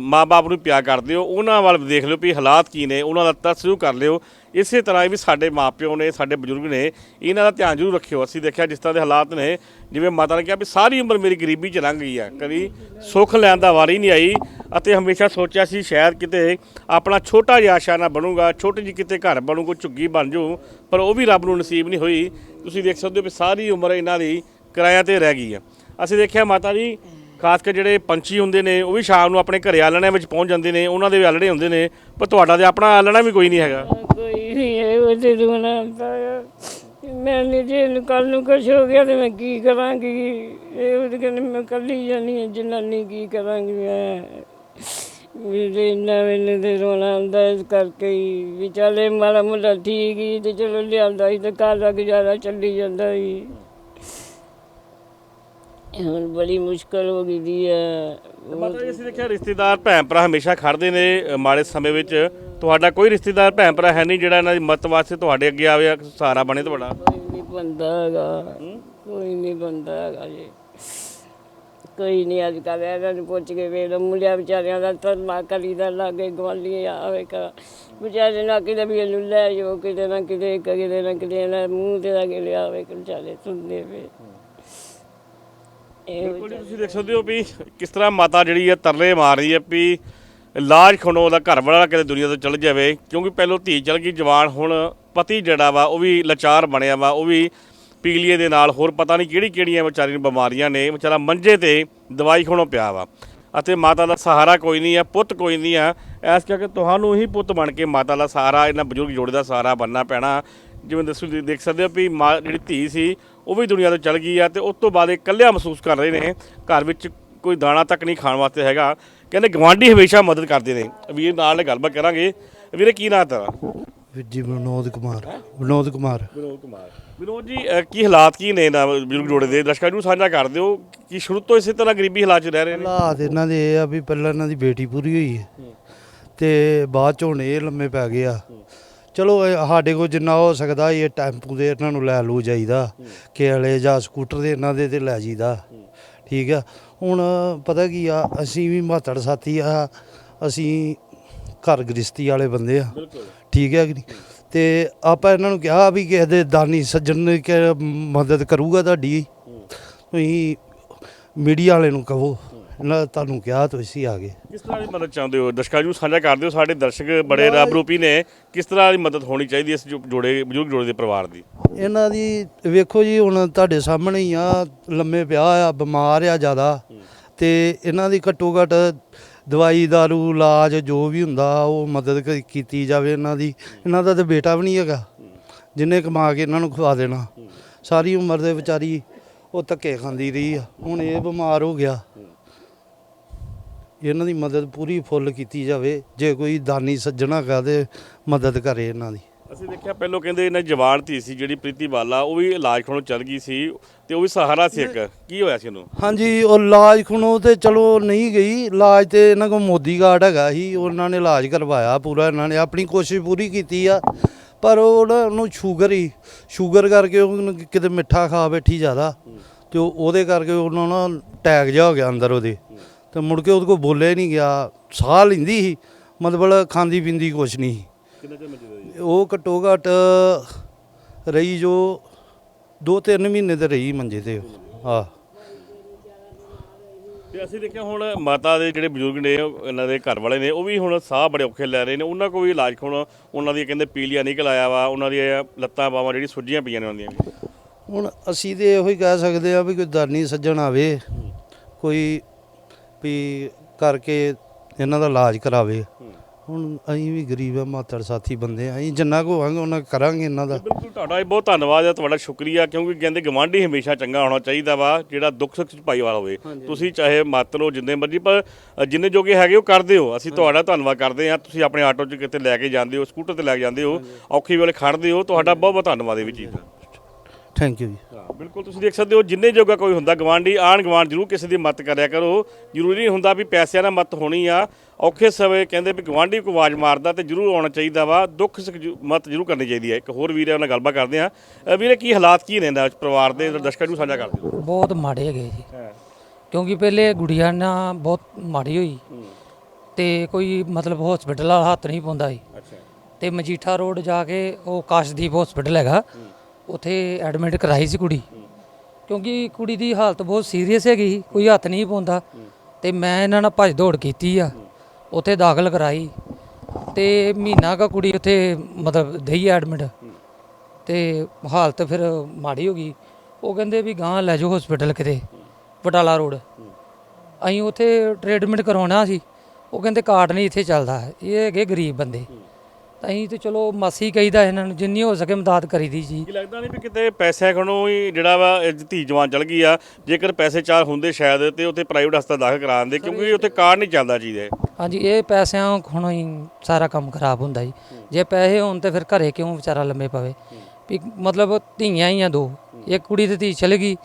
ਮਾਪੇ ਨੂੰ ਪਿਆਰ ਕਰਦੇ ਹੋ ਉਹਨਾਂ ਵੱਲ ਦੇਖ ਲਿਓ ਵੀ ਹਾਲਾਤ ਕੀ ਨੇ ਉਹਨਾਂ ਦਾ ਤਰਸੂ ਕਰ ਲਿਓ। ਇਸੇ ਤਰ੍ਹਾਂ ਵੀ ਸਾਡੇ ਮਾਪਿਓ ਨੇ, ਸਾਡੇ ਬਜ਼ੁਰਗ ਨੇ ਇਹਨਾਂ ਦਾ ਧਿਆਨ ਜਰੂਰ ਰੱਖਿਓ। ਅਸੀਂ ਦੇਖਿਆ ਜਿਸ ਤਰ੍ਹਾਂ ਦੇ ਹਾਲਾਤ ਨੇ, ਜਿਵੇਂ ਮਾਤਾ ਨੇ ਕਿਹਾ ਵੀ ਸਾਰੀ ਉਮਰ ਮੇਰੀ ਗਰੀਬੀ ਚ ਲੰਘ ਗਈ ਆ ਕਦੀ ਸੁੱਖ ਲੈਣ ਦਾ ਵਾਰੀ ਨਹੀਂ ਆਈ ਅਤੇ ਹਮੇਸ਼ਾ ਸੋਚਿਆ ਸੀ ਸ਼ਾਇਦ ਕਿਤੇ ਆਪਣਾ ਛੋਟਾ ਜਿਹਾ ਆਸ਼ਾਨਾ ਬਣੂਗਾ, ਛੋਟੀ ਜਿਹੀ ਕਿਤੇ ਘਰ ਬਣੂਗਾ ਝੁੱਗੀ ਬਣ ਜੂ, ਪਰ ਉਹ ਵੀ ਰੱਬ ਨੂੰ ਨਸੀਬ ਨਹੀਂ ਹੋਈ। ਤੁਸੀਂ ਦੇਖ ਸਕਦੇ ਹੋ ਵੀ ਸਾਰੀ ਉਮਰ ਇਹਨਾਂ ਦੀ ਕਿਰਾਇਆ ਤੇ ਰਹਿ ਗਈ ਆ ਅਸੀਂ ਦੇਖਿਆ ਮਾਤਾ ਜੀ, ਖਾਸ ਕਰ ਜਿਹੜੇ ਪੰਛੀ ਹੁੰਦੇ ਨੇ, ਉਹ ਵੀ ਸ਼ਾਮ ਨੂੰ ਆਪਣੇ ਘਰੇ ਆਲਣਿਆਂ ਵਿੱਚ ਪਹੁੰਚ ਜਾਂਦੇ ਨੇ, ਉਹਨਾਂ ਦੇ ਵੀ ਆਲਣੇ ਹੁੰਦੇ ਨੇ, ਪਰ ਤੁਹਾਡਾ ਤੇ ਆਪਣਾ ਆਲਣਾ ਵੀ ਕੋਈ ਨਹੀਂ ਹੈਗਾ। ਕੋਈ ਨਹੀਂ ਹੈ ਰੋਣਾ ਆਉਂਦਾ ਮੈਂ ਨਹੀਂ ਜੇ ਕੱਲ ਨੂੰ ਕੁਛ ਹੋ ਗਿਆ ਤੇ ਮੈਂ ਕੀ ਕਰਾਂਗੀ? ਇਹ ਉਹ ਕਹਿੰਦੇ ਮੈਂ ਕੱਲੀ ਜਾਨੀ ਹਾਂ, ਜਨਾਨੀ ਕੀ ਕਰਾਂਗੀ ਮੈਂ? ਮੇਰੇ ਨਵੇਂ ਦੇ ਰੋਣਾ ਆਉਂਦਾ ਇਸ ਕਰਕੇ ਹੀ। ਵੀ ਇਹ ਮਾੜਾ ਮੋਟਾ ਠੀਕ ਹੀ ਤੇ ਚਲੋ ਲਿਆਂਦਾ ਸੀ ਤੇ ਘਰ ਦਾ ਗੁਜ਼ਾਰਾ ਚੱਲੀ ਜਾਂਦਾ ਸੀ ਹੁਣ ਬੜੀ ਮੁਸ਼ਕਲ ਹੋ ਗਈ ਦੀ ਹੈ ਮਾਤਾ ਜੀ ਅਸੀਂ ਦੇਖਿਆ ਰਿਸ਼ਤੇਦਾਰ ਭੈਣ ਭਰਾ ਹਮੇਸ਼ਾ ਖੜਦੇ ਨੇ ਅ, ਮਾੜੇ ਸਮੇਂ ਵਿੱਚ। ਤੁਹਾਡਾ ਕੋਈ ਰਿਸ਼ਤੇਦਾਰ ਭੈਣ ਭਰਾ ਹੈ ਨਹੀਂ ਜਿਹੜਾ ਇਹਨਾਂ ਦੀ ਮਦਦ ਵਾਸਤੇ ਤੁਹਾਡੇ ਅੱਗੇ ਆਵੇ ਸਹਾਰਾ ਬਣੇ ਤੁਹਾਡਾ? ਕੋਈ ਨਹੀਂ ਬੰਦਾ ਹੈਗਾ। ਕੋਈ ਨਹੀਂ ਬੰਦਾ ਹੈਗਾ ਜੀ। ਕੋਈ ਨਹੀਂ ਅੱਜ ਕੱਲ੍ਹ ਇਹਨਾਂ ਨੂੰ ਪੁੱਛ ਕੇ ਵੇਖ ਲਓ। ਮੁੰਡਿਆਂ ਵਿਚਾਰਿਆਂ ਦਾ ਧਰਮਾ ਕਰੀਦਾ ਲਾਗੇ ਗਵਾਲੀ ਆਵੇ ਕਾ ਵਿਚਾਰੇ ਨਾ ਕਿਤੇ ਵੀ ਇਹਨੂੰ ਲੈ ਜਾਓ ਕਿਤੇ ਨਾ ਕਿਤੇ ਕਿਤੇ ਨਾ ਕਿਤੇ ਨਾ ਮੂੰਹ ਤੇ ਲੱਗੇ ਲਿਆਵੇ ਕਿ ਵਿਚਾਰੇ ਸੁਣਦੇ ਵੇ ਬਿਲਕੁਲ ਜੀ, ਤੁਸੀਂ ਦੇਖ ਸਕਦੇ ਹੋ ਵੀ ਕਿਸ ਤਰ੍ਹਾਂ ਮਾਤਾ ਜਿਹੜੀ ਹੈ ਤਰਲੇ ਮਾਰ ਰਹੀ ਹੈ ਵੀ ਇਲਾਜ ਖਣੋ ਉਹਦਾ ਘਰ ਵਾਲਾ ਕਿਤੇ ਦੁਨੀਆ ਤੋਂ ਚਲ ਜਾਵੇ ਕਿਉਂਕਿ ਪਹਿਲੋਂ ਧੀ ਚਲ ਗਈ ਜਵਾਨ ਹੁਣ ਪਤੀ ਜਿਹੜਾ ਵਾ ਉਹ ਵੀ ਲਾਚਾਰ ਬਣਿਆ ਵਾ ਉਹ ਵੀ ਪੀਲੀਏ ਦੇ ਨਾਲ ਹੋਰ ਪਤਾ ਨਹੀਂ ਕਿਹੜੀ ਕਿਹੜੀਆਂ ਵਿਚਾਰੀ ਨੂੰ ਬਿਮਾਰੀਆਂ ਨੇ ਵਿਚਾਰਾ ਮੰਜੇ ਤੇ ਦਵਾਈ ਖਣੋ ਪਿਆ ਵਾ। ਅਤੇ ਮਾਤਾ ਦਾ ਸਹਾਰਾ ਕੋਈ ਨਹੀਂ ਆ ਪੁੱਤ ਕੋਈ ਨਹੀਂ ਆ ਐਸ ਕਰਕੇ ਤੁਹਾਨੂੰ ਹੀ ਪੁੱਤ ਬਣ ਕੇ ਮਾਤਾ ਦਾ ਸਹਾਰਾ ਇਹਨਾਂ ਬਜ਼ੁਰਗ ਜੋੜੇ ਦਾ ਸਹਾਰਾ ਬਣਨਾ ਪੈਣਾ। ਜਿਵੇਂ ਦੱਸੋ ਤੁਸੀਂ ਦੇਖ ਸਕਦੇ ਹੋ ਵੀ ਮਾਂ ਜਿਹੜੀ ਧੀ ਸੀ ਉਹ ਵੀ ਦੁਨੀਆ ਤੋਂ ਚਲ ਗਈ ਆ ਤੇ ਉਸ ਤੋਂ ਬਾਅਦ ਇਹ ਇਕੱਲਿਆ ਮਹਿਸੂਸ ਕਰ ਰਹੇ ਨੇ ਘਰ ਵਿੱਚ ਕੋਈ ਦਾਣਾ ਤੱਕ ਨਹੀਂ ਖਾਣ ਵਾਸਤੇ ਹੈਗਾ। ਕਹਿੰਦੇ ਗਵਾਂਢੀ ਹਮੇਸ਼ਾ ਮਦਦ ਕਰਦੇ ਨੇ। ਵੀਰ ਨਾਲ ਗੱਲਬਾਤ ਕਰਾਂਗੇ। ਵੀਰੇ ਕੀ ਨਾਂ ਤੇਰਾ? ਵੀਰ ਜੀ ਵਿਨੋਦ ਕੁਮਾਰ। ਵਿਨੋਦ ਕੁਮਾਰ। ਵਿਨੋਦ ਕੁਮਾਰ। ਵਿਨੋਦ ਜੀ ਅਹ ਕੀ ਹਾਲਾਤ ਕੀ ਨੇ ਇਹਨਾਂ ਬਜ਼ੁਰਗ ਜੋੜੇ ਦੇ? ਦਰਸ਼ਕਾਂ ਨੂੰ ਸਾਂਝਾ ਕਰ ਦਿਓ ਕਿ ਸ਼ੁਰੂ ਤੋਂ ਇਸੇ ਤਰ੍ਹਾਂ ਗਰੀਬੀ ਹਾਲਾਤ 'ਚ ਰਹਿ ਰਹੇ ਨੇ। ਹਾਲਾਤ ਇਹਨਾਂ ਦੇ ਇਹ ਆ ਵੀ ਪਹਿਲਾਂ ਇਹਨਾਂ ਦੀ ਬੇਟੀ ਪੂਰੀ ਹੋਈ ਹੈ ਤੇ ਬਾਅਦ ਚ ਹੁਣ ਇਹ ਲੰਮੇ ਪੈ ਗਏ ਆ। ਚਲੋ ਇਹ ਸਾਡੇ ਕੋਲ ਜਿੰਨਾ ਹੋ ਸਕਦਾ ਇਹ ਟੈਂਪੂ ਦੇ ਇਹਨਾਂ ਨੂੰ ਲੈ ਲੂ ਜਾਈਦਾ ਕਿ ਵਾਲੇ ਜਾਂ ਸਕੂਟਰ ਦੇ ਇਹਨਾਂ ਦੇ ਤੇ ਲੈ ਜਾਈਦਾ। ਠੀਕ ਆ? ਹੁਣ ਪਤਾ ਕੀ ਆ ਅਸੀਂ ਵੀ ਮਾਤੜ ਸਾਥੀ ਆ ਅਸੀਂ ਘਰ ਗ੍ਰਸਤੀ ਵਾਲੇ ਬੰਦੇ ਆ। ਠੀਕ ਹੈ ਕਿ ਨਹੀਂ? ਤੇ ਆਪਾਂ ਇਹਨਾਂ ਨੂੰ ਕਿਹਾ ਵੀ ਕਿਸੇ ਦੇ ਦਾਨੀ ਸੱਜਣ ਨੇ ਕਿ ਮਦਦ ਕਰੂਗਾ ਤੁਹਾਡੀ। ਤੁਸੀਂ ਮੀਡੀਆ ਵਾਲੇ ਨੂੰ ਕਹੋ। ਇਹਨਾਂ ਤੁਹਾਨੂੰ ਕਿਹਾ ਤੁਸੀਂ ਆ ਗਏ। ਕਿਸ ਤਰ੍ਹਾਂ ਦੀ ਮਦਦ ਚਾਹੁੰਦੇ ਹੋ? ਦਰਸ਼ਕਾਂ ਨੂੰ ਸਾਂਝਾ ਕਰ ਦਿਓ ਸਾਡੇ ਦਰਸ਼ਕ ਬੜੇ ਰੱਬ ਰੂਪੀ ਨੇ। ਕਿਸ ਤਰ੍ਹਾਂ ਦੀ ਮਦਦ ਹੋਣੀ ਚਾਹੀਦੀ ਇਸ ਜੋ- ਜੋੜੇ ਬਜ਼ੁਰਗ ਜੋੜੇ ਦੇ ਪਰਿਵਾਰ ਦੀ? ਇਹਨਾਂ ਦੀ ਵੇਖੋ ਜੀ ਹੁਣ ਤੁਹਾਡੇ ਸਾਹਮਣੇ ਹੀ ਆ ਲੰਮੇ ਪਿਆ ਆ ਬਿਮਾਰ ਆ ਜ਼ਿਆਦਾ। ਤੇ ਇਹਨਾਂ ਦੀ ਘੱਟੋ ਘੱਟ ਦਵਾਈ ਦਾਰੂ ਇਲਾਜ ਜੋ ਵੀ ਹੁੰਦਾ ਉਹ ਮਦਦ ਕ- ਕੀਤੀ ਜਾਵੇ ਇਹਨਾਂ ਦੀ। ਇਹਨਾਂ ਦਾ ਤੇ ਬੇਟਾ ਵੀ ਨਹੀਂ ਹੈਗਾ। ਜਿੰਨੇ ਕਮਾ ਕੇ ਇਹਨਾਂ ਨੂੰ ਖਵਾ ਦੇਣਾ। ਸਾਰੀ ਉਮਰ ਦੇ ਵਿਚਾਰੀ ਉਹ ਧੱਕੇ ਖਾਂਦੀ ਰਹੀ ਆ। ਹੁਣ ਇਹ ਬਿਮਾਰ ਹੋ ਗਿਆ। ਇਹਨਾਂ ਦੀ ਮਦਦ ਪੂਰੀ ਫੁੱਲ ਕੀਤੀ ਜਾਵੇ ਜੇ ਕੋਈ ਦਾਨੀ ਸੱਜਣਾ ਤੇ ਮਦਦ ਕਰੇ ਇਹਨਾਂ ਦੀ। ਅਸੀਂ ਦੇਖਿਆ ਪਹਿਲੋਂ ਕਹਿੰਦੇ ਇਹਨਾਂ ਜਵਾਨ ਧੀ ਸੀ ਜਿਹੜੀ ਪ੍ਰੀਤੀ ਬਾਲਾ ਉਹ ਵੀ ਇਲਾਜ ਖੋਣੋਂ ਚੱਲ ਗਈ ਸੀ ਤੇ ਉਹ ਵੀ ਸਹਾਰਾ ਸੀ ਇੱਕ। ਕੀ ਹੋਇਆ ਸੀ ਉਹਨੂੰ? ਹਾਂਜੀ ਉਹ ਇਲਾਜ ਖੁਣੋ ਤੇ ਚਲੋ ਨਹੀਂ ਗਈ ਇਲਾਜ ਤੇ ਇਹਨਾਂ ਕੋਲ ਮੋਦੀ ਕਾਰਡ ਹੈਗਾ ਸੀ ਉਹਨਾਂ ਨੇ ਇਲਾਜ ਕਰਵਾਇਆ ਪੂਰਾ ਇਹਨਾਂ ਨੇ ਆਪਣੀ ਕੋਸ਼ਿਸ਼ ਪੂਰੀ ਕੀਤੀ ਆ ਪਰ ਉਹ ਨਾ ਉਹਨੂੰ ਸ਼ੂਗਰ ਹੀ ਸ਼ੂਗਰ ਕਰਕੇ ਉਹ ਕਿਤੇ ਮਿੱਠਾ ਖਾ ਬੈਠੀ ਜ਼ਿਆਦਾ ਤੇ ਉਹ- ਉਹਦੇ ਕਰਕੇ ਉਹਨਾਂ ਨਾਲ ਟੈਗ ਜਾ ਹੋ ਗਿਆ ਅੰਦਰ ਉਹਦੇ। ਤੇ ਮੁੜ ਕੇ ਉਹਦੇ ਕੋਲ ਬੋਲਿਆ ਹੀ ਨਹੀਂ ਗਿਆ। ਸਾਹ ਲੈਂਦੀ ਸੀ ਮਤਲਬ ਖਾਂਦੀ ਪੀਂਦੀ ਕੁਛ ਨਹੀਂ। ਕਿੰਨਾ ਚਿਰ ਉਹ ਘੱਟੋ ਘੱਟ ਰਹੀ ਜੋ 2-3 ਮਹੀਨੇ ਤੇ ਰਹੀ ਮੰਜੇ ਤੇ। ਹਾਂ। ਤੇ ਅਸੀਂ ਦੇਖਿਆ ਹੁਣ ਮਾਤਾ ਦੇ ਜਿਹੜੇ ਬਜ਼ੁਰਗ ਨੇ ਇਹਨਾਂ ਦੇ ਘਰ ਵਾਲੇ ਨੇ ਉਹ ਵੀ ਹੁਣ ਸਾਹ ਬੜੇ ਔਖੇ ਲੈ ਰਹੇ ਨੇ। ਉਹਨਾਂ ਕੋਲ ਵੀ ਇਲਾਜ ਖੋਣ ਉਹਨਾਂ ਦੀ ਕਹਿੰਦੇ ਪੀਲੀਆ ਨਿਕਲ ਆਇਆ ਵਾ ਉਹਨਾਂ ਦੀਆਂ ਲੱਤਾਂ ਬਾਹਾਂ ਜਿਹੜੀ ਸੁੱਜੀਆਂ ਪਈਆਂ ਨੇ ਉਹਨਾਂ ਦੀਆਂ ਹੁਣ ਅਸੀਂ ਤੇ ਇਹੋ ਹੀ ਕਹਿ ਸਕਦੇ ਆ ਵੀ ਕੋਈ ਦਾਨੀ ਸੱਜਣ ਆਵੇ ਕੋਈ ਵੀ ਕਰਕੇ ਇਹਨਾਂ ਦਾ ਇਲਾਜ ਕਰਾਵੇ। ਹੁਣ ਅਸੀਂ ਵੀ ਗਰੀਬ ਆ ਮਾਤੜ ਸਾਥੀ ਬੰਦੇ ਆ। ਅਸੀਂ ਜਿੰਨਾ ਕੁ ਹੋਵਾਂਗੇ ਉਹਨਾਂ ਕਰਾਂਗੇ ਇਹਨਾਂ ਦਾ। ਬਿਲਕੁਲ ਤੁਹਾਡਾ ਵੀ ਬਹੁਤ ਧੰਨਵਾਦ ਹੈ ਤੁਹਾਡਾ ਸ਼ੁਕਰੀਆ ਕਿਉਂਕਿ ਕਹਿੰਦੇ ਗਵਾਂਢੀ ਹਮੇਸ਼ਾ ਚੰਗਾ ਹੋਣਾ ਚਾਹੀਦਾ ਵਾ ਜਿਹੜਾ ਦੁੱਖ ਸੁੱਖ ਚ ਭਾਈ ਵਾਲਾ ਹੋਵੇ। ਤੁਸੀਂ ਚਾਹੇ ਮਾਤਰ ਹੋ ਜਿੰਨੇ ਮਰਜ਼ੀ ਪਰ ਜਿੰਨੇ ਜੋਗੇ ਹੈਗੇ ਉਹ ਕਰਦੇ ਹੋ। ਅਸੀਂ ਤੁਹਾਡਾ ਧੰਨਵਾਦ ਕਰਦੇ ਹਾਂ ਤੁਸੀਂ ਆਪਣੇ ਆਟੋ 'ਚ ਕਿਤੇ ਲੈ ਕੇ ਜਾਂਦੇ ਹੋ ਸਕੂਟਰ ਤੇ ਲੈ ਕੇ ਜਾਂਦੇ ਹੋ ਔਖੀ ਵੇਲੇ ਖੜਦੇ ਹੋ ਤੁਹਾਡਾ ਬਹੁਤ ਬਹੁਤ ਧੰਨਵਾਦ ਇਹ ਵੀ ਚੀਜ਼ ਦਾ। ਥੈਂਕ ਯੂ ਜੀ। ਹਾਂ ਬਿਲਕੁਲ ਤੁਸੀਂ ਦੇਖ ਸਕਦੇ ਹੋ ਜਿੰਨੇ ਜੋਗਾ ਕੋਈ ਹੁੰਦਾ ਗਵਾਂਢੀ ਆਣ ਗਵਾਂਢ ਜ਼ਰੂਰ ਕਿਸੇ ਦੀ ਮਦਦ ਕਰਿਆ ਕਰੋ। ਜ਼ਰੂਰੀ ਨਹੀਂ ਹੁੰਦਾ ਵੀ ਪੈਸਿਆਂ ਨਾਲ ਮਦਦ ਹੋਣੀ ਆ। ਔਖੇ ਸਮੇਂ ਕਹਿੰਦੇ ਵੀ ਗਵਾਂਢੀ ਕੋਈ ਆਵਾਜ਼ ਮਾਰਦਾ ਤੇ ਜ਼ਰੂਰ ਆਉਣਾ ਚਾਹੀਦਾ ਵਾ। ਦੁੱਖ ਸੁੱਖ ਜ਼ਰੂ- ਮਦਦ ਜ਼ਰੂਰ ਕਰਨੀ ਚਾਹੀਦੀ ਹੈ। ਇੱਕ ਹੋਰ ਵੀਰ ਹੈ ਉਹਨਾਂ ਨਾਲ ਗੱਲਬਾਤ ਕਰਦੇ ਆ ਵੀਰੇ ਕੀ ਹਾਲਾਤ ਕੀ ਨੇ ਇਹਨਾਂ ਪਰਿਵਾਰ ਦੇ ਦਰਸ਼ਕਾਂ ਨੂੰ ਸਾਂਝਾ ਕਰਦੇ ਹੋ ਬਹੁਤ ਮਾੜੇ ਹੈਗੇ ਜੀ। ਹਾਂ। ਕਿਉਂਕਿ ਪਹਿਲੇ ਗੁੜੀਆ ਨਾ ਬਹੁਤ ਮਾੜੀ ਹੋਈ। ਤੇ ਕੋਈ ਮਤਲਬ ਹਸਪੀਟਲ ਵਾਲਾ ਹੱਥ ਨਹੀਂ ਪਾਉਂਦਾ ਸੀ। ਅੱਛਾ। ਤੇ ਮਜੀਠਾ ਰੋਡ ਜਾ ਕੇ ਉਹ ਕਾਸ਼ਦੀਪ ਹਸਪੀਟਲ ਹੈਗਾ। ਉੱਥੇ ਐਡਮਿਟ ਕਰਾਈ ਸੀ ਕੁੜੀ। ਕਿਉਂਕਿ ਕੁੜੀ ਦੀ ਹਾਲਤ ਬਹੁਤ ਸੀਰੀਅਸ ਹੈਗੀ ਸੀ, ਕੋਈ ਹੱਥ ਨਹੀਂ ਪਾਉਂਦਾ। ਤੇ ਮੈਂ ਇਹਨਾਂ ਨਾਲ ਭੱਜ ਦੌੜ ਕੀਤੀ ਆ ਉੱਥੇ ਦਾਖਲ ਕਰਾਈ। ਤੇ ਮਹੀਨਾ ਕਾ ਕੁੜੀ ਉੱਥੇ ਮਤਲਬ ਦਈ ਐਡਮਿਟ। ਤੇ ਹਾਲਤ ਫਿਰ ਮਾੜੀ ਹੋ ਗਈ। ਉਹ ਕਹਿੰਦੇ ਵੀ ਗਾਂ ਲੈ ਜਾਓ ਹਸਪੀਟਲ ਕਿਤੇ ਬਟਾਲਾ ਰੋਡ। ਅਸੀਂ ਉੱਥੇ ਟ੍ਰੀਟਮੈਂਟ ਕਰਾਉਣਾ ਸੀ। ਉਹ ਕਹਿੰਦੇ ਕਾਰਡ ਨਹੀਂ ਇੱਥੇ ਚੱਲਦਾ। ਇਹ ਹੈਗੇ ਗਰੀਬ ਬੰਦੇ। ਤਾਂ ਅਸੀਂ ਤੇ ਚਲੋ ਮਾਸੀ ਕਹੀਦਾ ਇਹਨਾਂ ਨੂੰ ਜਿੰਨੀ ਹੋ ਸਕੇ ਮਦਦ ਕਰੀਦੀ ਜੀ। ਕੀ ਲੱਗਦਾ ਨਹੀਂ ਵੀ ਕਿਤੇ ਪੈਸੇ ਖਣੋ ਹੀ ਜਿਹੜਾ ਵਾ ਇਹ ਧੀ ਜਵਾਨ ਚਲ ਗਈ ਆ ਜੇਕਰ ਪੈਸੇ ਚਾਰ ਹੁੰਦੇ ਸ਼ਾਇਦ ਤੇ ਉੱਥੇ ਪ੍ਰਾਈਵੇਟ ਹਸਪਤਾਲ ਦਾਖਲ ਕਰਾ ਦਿੰਦੇ ਕਿਉਂਕਿ ਉੱਥੇ ਕਾਰਡ ਨਹੀਂ ਚੱਲਦਾ ਚੀਜ਼ ਦੇ। ਹਾਂਜੀ ਇਹ ਪੈਸਿਆਂ ਖੁਣੋ ਹੀ ਸਾਰਾ ਕੰਮ ਖਰਾਬ ਹੁੰਦਾ ਜੀ। ਜੇ ਪੈਸੇ ਹੋਣ ਤੇ ਫਿਰ ਘਰੇ ਕਿਉਂ ਵਿਚਾਰਾ ਲੰਮੇ ਪਵੇ? ਵੀ ਮਤਲਬ ਧੀਆਂ ਹੀ ਆ ਦੋ ਇੱਕ ਕੁੜੀ ਤੇ ਧੀ ਚਲ ਗਈ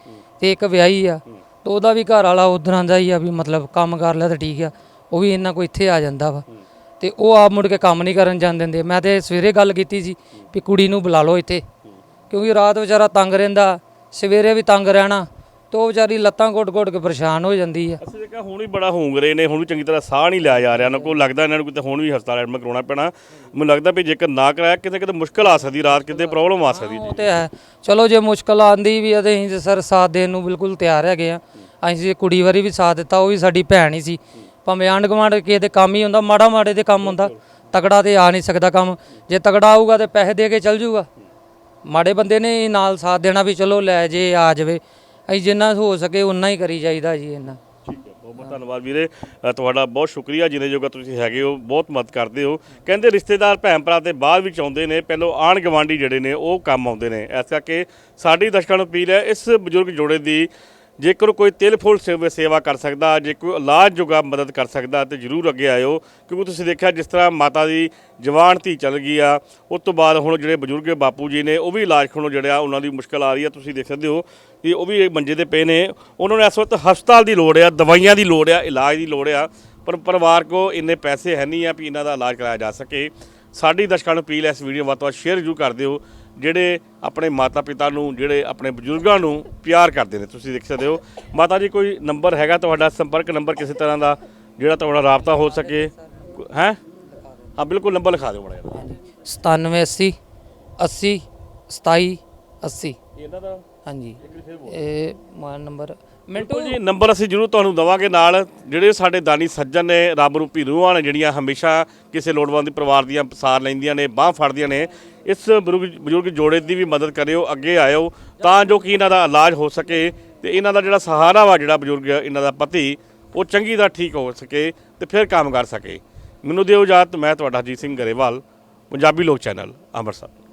ਤੇ ਇੱਕ ਵਿਆਹੀ ਆ ਤੇ ਉਹਦਾ ਵੀ ਘਰ ਵਾਲਾ ਉਧਰਾਂ ਦਾ ਹੀ ਆ ਵੀ ਮਤਲਬ ਕੰਮ ਕਰ ਲਿਆ ਤਾਂ ਠੀਕ ਆ ਉਹ ਵੀ ਇਹਨਾਂ ਕੋ ਇੱਥੇ ਆ ਜਾਂਦਾ ਵਾ। ਤੇ ਉਹ ਆਪ ਮੁੜ ਕੇ ਕੰਮ ਨਹੀਂ ਕਰਨ ਜਾਣ ਦਿੰਦੇ। ਮੈਂ ਤੇ ਸਵੇਰੇ ਗੱਲ ਕੀਤੀ ਸੀ ਵੀ ਕੁੜੀ ਨੂੰ ਬੁਲਾ ਲਓ ਇੱਥੇ। ਕਿਉਂਕਿ ਰਾਤ ਵਿਚਾਰਾ ਤੰਗ ਰਹਿੰਦਾ ਸਵੇਰੇ ਵੀ ਤੰਗ ਰਹਿਣਾ ਤੇ ਉਹ ਵਿਚਾਰੀ ਲੱਤਾਂ ਘੁੱਟ-ਘੁੱਟ ਕੇ ਪਰੇਸ਼ਾਨ ਹੋ ਜਾਂਦੀ ਆ। ਅਸੀਂ ਦੇਖਿਆ ਹੁਣ ਵੀ ਬੜਾ ਹੁੰਗ ਰਹੇ ਨੇ ਹੁਣ ਵੀ ਚੰਗੀ ਤਰ੍ਹਾਂ ਸਾਹ ਨਹੀਂ ਲਿਆ ਜਾ ਰਿਹਾ। ਨਾ ਕੋਈ ਲੱਗਦਾ ਇਹਨਾਂ ਨੂੰ ਕਿਤੇ ਹੁਣ ਵੀ ਹਸਪਤਾਲ ਐਡਮਿਟ ਕਰਾਉਣਾ ਪੈਣਾ। ਮੈਨੂੰ ਲੱਗਦਾ ਵੀ ਜੇਕਰ ਨਾ ਕਰਾਇਆ ਕਿਤੇ ਕਿਤੇ ਮੁਸ਼ਕਲ ਆ ਸਕਦੀ ਰਾਤ ਕਿਤੇ ਪ੍ਰੋਬਲਮ ਆ ਸਕਦੀ। ਉਹ ਤੇ ਹੈ। ਚਲੋ ਜੇ ਮੁਸ਼ਕਲ ਆਂਦੀ ਵੀ ਅਸੀਂ ਸਰ ਸਾਥ ਦੇਣ ਨੂੰ ਬਿਲਕੁਲ ਤਿਆਰ ਹੈਗੇ ਆ। ਅਸੀਂ ਜੇ ਕੁੜੀ ਵਾਰੀ ਵੀ ਸਾਥ ਦਿੱਤਾ ਉਹ ਵੀ ਸਾਡੀ ਭੈਣ ਹੀ ਸੀ। ਭਾਵੇਂ ਆਂਢ ਗੁਆਂਢ ਕਿਸੇ ਦੇ ਕੰਮ ਹੀ ਹੁੰਦਾ, ਮਾੜਾ ਮਾੜੇ ਦੇ ਕੰਮ ਹੁੰਦਾ ਤਗੜਾ ਤੇ ਆ ਨਹੀਂ ਸਕਦਾ ਕੰਮ। ਜੇ ਤਗੜਾ ਆਊਗਾ ਤੇ ਪੈਸੇ ਦੇ ਕੇ ਚੱਲ ਜਾਊਗਾ ਮਾੜੇ ਬੰਦੇ ਨੇ ਨਾਲ ਸਾਥ ਦੇਣਾ ਵੀ ਚਲੋ ਲੈ ਜੇ, ਆ ਜਾਵੇ। ਅਸੀਂ ਜਿੰਨਾ ਹੋ ਸਕੇ ਉਨਾ ਹੀ ਕਰੀ ਜਾਈਦਾ ਜੀ ਇੰਨਾ। ਠੀਕ ਹੈ ਬਹੁਤ ਬਹੁਤ ਧੰਨਵਾਦ ਵੀਰੇ। ਤੁਹਾਡਾ ਬਹੁਤ ਸ਼ੁਕਰੀਆ, ਜਿੰਨੇ ਜੋਗਾ ਤੁਸੀਂ ਹੈਗੇ ਹੋ, ਬਹੁਤ ਮਦਦ ਕਰਦੇ ਹੋ। ਕਹਿੰਦੇ ਰਿਸ਼ਤੇਦਾਰ ਭੈਣ ਭਰਾ ਤੇ ਬਾਅਦ ਵਿੱਚ ਆਉਂਦੇ ਨੇ, ਪਹਿਲੋਂ ਆਣ ਗਵਾਂਢੀ ਜਿਹੜੇ ਨੇ, ਉਹ ਕੰਮ ਆਉਂਦੇ ਨੇ। ਇਸ ਕਰਕੇ ਸਾਡੀ ਦਰਸ਼ਕਾਂ ਨੂੰ ਅਪੀਲ ਹੈ, ਇਸ ਬਜ਼ੁਰਗ ਜੋੜੇ ਦੀ ਜੇਕਰ ਕੋਈ ਤਿਲ ਫੁੱਲ ਸੇਵਾ ਸੇਵਾ ਕਰ ਸਕਦਾ, ਜੇ ਕੋਈ ਇਲਾਜ ਜੋਗਾ ਮਦਦ ਕਰ ਸਕਦਾ, ਤੇ ਜਰੂਰ ਅੱਗੇ ਆਇਓ, ਕਿਉਂਕਿ ਤੁਸੀਂ ਦੇਖਿਆ ਜਿਸ ਤਰ੍ਹਾਂ ਮਾਤਾ ਦੀ ਜਵਾਨ ਧੀ ਚੱਲ ਗਈ ਆ, ਉਸ ਤੋਂ ਬਾਅਦ ਹੁਣ ਜਿਹੜੇ ਬਜ਼ੁਰਗ ਬਾਪੂ ਜੀ ਨੇ, ਉਹ ਵੀ ਇਲਾਜ ਖਣੋ ਜਿਹੜਾ ਉਹਨਾਂ ਦੀ ਮੁਸ਼ਕਲ ਆ ਰਹੀ ਆ। ਤੁਸੀਂ ਦੇਖ ਸਕਦੇ ਹੋ ਕਿ ਉਹ ਵੀ ਮੰਜੇ ਤੇ ਪਏ ਨੇ। ਉਹਨਾਂ ਨੂੰ ਇਸ ਵਕਤ ਹਸਪਤਾਲ ਦੀ ਲੋੜ ਆ, ਦਵਾਈਆਂ ਦੀ ਲੋੜ ਆ, ਇਲਾਜ ਦੀ ਲੋੜ ਆ, ਪਰ ਪਰਿਵਾਰ ਕੋ ਇੰਨੇ ਪੈਸੇ ਹੈ ਨਹੀਂ ਆ ਵੀ ਇਹਨਾਂ ਦਾ ਇਲਾਜ ਕਰਾਇਆ ਜਾ ਸਕੇ। ਸਾਡੀ ਦਰਸ਼ਕਾਂ ਨੂੰ ਅਪੀਲ ਹੈ, ਇਸ ਵੀਡੀਓ ਵੱਧ ਤੋਂ ਵੱਧ ਸ਼ੇਅਰ ਜ਼ਰੂਰ ਕਰ ਦਿਓ। ਜਿਹੜੇ ਆਪਣੇ ਮਾਤਾ ਪਿਤਾ ਨੂੰ ਜਿਹੜੇ ਆਪਣੇ ਬਜ਼ੁਰਗਾਂ ਨੂੰ ਪਿਆਰ ਕਰਦੇ ਨੇ। ਤੁਸੀਂ ਦੇਖ ਸਕਦੇ ਹੋ ਮਾਤਾ ਜੀ ਕੋਈ ਨੰਬਰ ਹੈਗਾ ਤੁਹਾਡਾ ਸੰਪਰਕ ਨੰਬਰ ਕਿਸੇ ਤਰ੍ਹਾਂ ਦਾ ਜਿਹੜਾ ਤੁਹਾਡਾ ਰਾਬਤਾ ਹੋ ਸਕੇ? ਹੈ? ਹਾਂ ਬਿਲਕੁਲ ਨੰਬਰ ਲਿਖਾ ਦਿਓ ਮਾੜਾ ਜਿਹਾ। 9780 80 27 80 ਇਹਨਾਂ ਦਾ? ਹਾਂਜੀ। ਇਹ ਮੋਬਾਈਲ ਨੰਬਰ ਮਿੰਟੂ ਜੀ, ਨੰਬਰ ਅਸੀਂ ਜਰੂਰ ਤੁਹਾਨੂੰ ਦਵਾਂਗੇ ਨਾਲ। ਜਿਹੜੇ ਸਾਡੇ ਦਾਨੀ ਸੱਜਣ ਨੇ, ਰੱਬ ਰੂਪੀ ਰੂਹਾਂ ਨੇ, ਜਿਹੜੀਆਂ ਹਮੇਸ਼ਾ ਕਿਸੇ ਲੋੜਵੰਦ ਪਰਿਵਾਰ ਦੀਆਂ ਸਾਰ ਲੈਂਦੀਆਂ ਨੇ, ਬਾਹ ਫੜਦੀਆਂ ਨੇ, ਇਸ ਬਜ਼ੁਰਗ ਬਜ਼ੁਰਗ ਜੋੜੇ ਦੀ ਵੀ ਮਦਦ ਕਰਿਓ, ਅੱਗੇ ਆਇਓ, ਤਾਂ ਜੋ ਕਿ ਇਹਨਾਂ ਦਾ ਇਲਾਜ ਹੋ ਸਕੇ ਤੇ ਇਹਨਾਂ ਦਾ ਜਿਹੜਾ ਸਹਾਰਾ ਵਾ, ਜਿਹੜਾ ਬਜ਼ੁਰਗ ਇਹਨਾਂ ਦਾ ਪਤੀ, ਉਹ ਚੰਗੀ ਤਰ੍ਹਾਂ ਠੀਕ ਹੋ ਸਕੇ ਤੇ ਫਿਰ ਕੰਮ ਕਰ ਸਕੇ। ਮੈਨੂੰ ਦਿਓ ਇਜਾਜ਼ਤ, ਮੈਂ ਤੁਹਾਡਾ ਅਜੀਤ ਸਿੰਘ ਗਰੇਵਾਲ, ਪੰਜਾਬੀ ਲੋਕ ਚੈਨਲ, ਅੰਮ੍ਰਿਤਸਰ।